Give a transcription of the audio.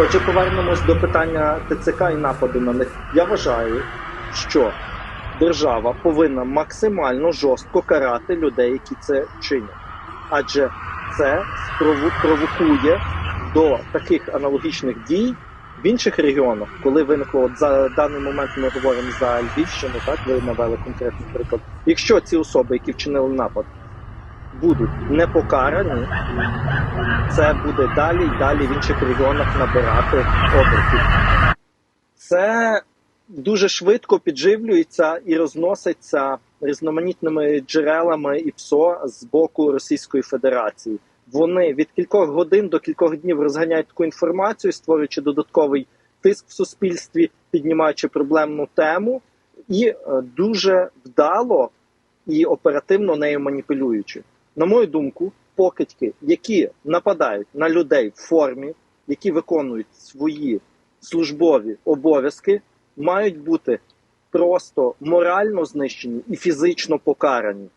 Отже, повернемось до питання ТЦК і нападу на них. Я вважаю, що держава повинна максимально жорстко карати людей, які це чинять, адже це провокує до таких аналогічних дій в інших регіонах, коли виникло от за даний момент, ми говоримо за Львівщину, так ви навели конкретний приклад. Якщо ці особи, які вчинили напад, будуть не покарані, це буде далі і далі в інших регіонах набирати обертів. Це дуже швидко підживлюється і розноситься різноманітними джерелами і ПСО з боку Російської Федерації. Вони від кількох годин до кількох днів розганяють таку інформацію, створюючи додатковий тиск в суспільстві, піднімаючи проблемну тему, і е, дуже вдало і оперативно нею маніпулюючи. На мою думку, покидьки, які нападають на людей в формі, які виконують свої службові обов'язки, мають бути просто морально знищені і фізично покарані.